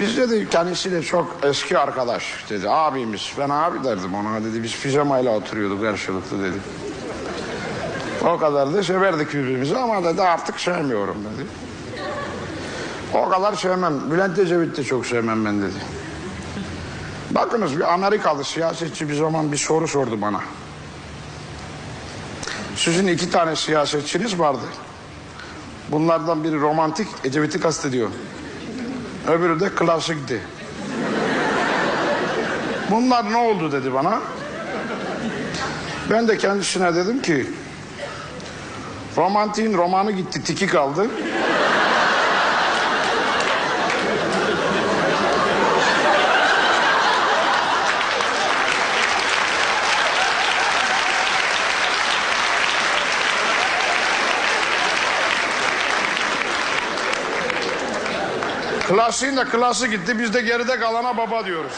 Biz dedi kendisiyle çok eski arkadaş dedi. Abimiz. Ben abi derdim ona dedi. Biz pijamayla oturuyorduk karşılıklı dedi. O kadar da severdik birbirimizi ama dedi artık sevmiyorum dedi. O kadar sevmem. Bülent Ecevit de çok sevmem ben dedi. Bakınız bir Amerikalı siyasetçi bir zaman bir soru sordu bana. Sizin iki tane siyasetçiniz vardı. Bunlardan biri romantik, Ecevit'i kastediyor. Öbürü de klasikti. Bunlar ne oldu dedi bana. Ben de kendisine dedim ki... Romantiğin romanı gitti, tiki kaldı. Klasiğin de klası gitti. Biz de geride kalana baba diyoruz.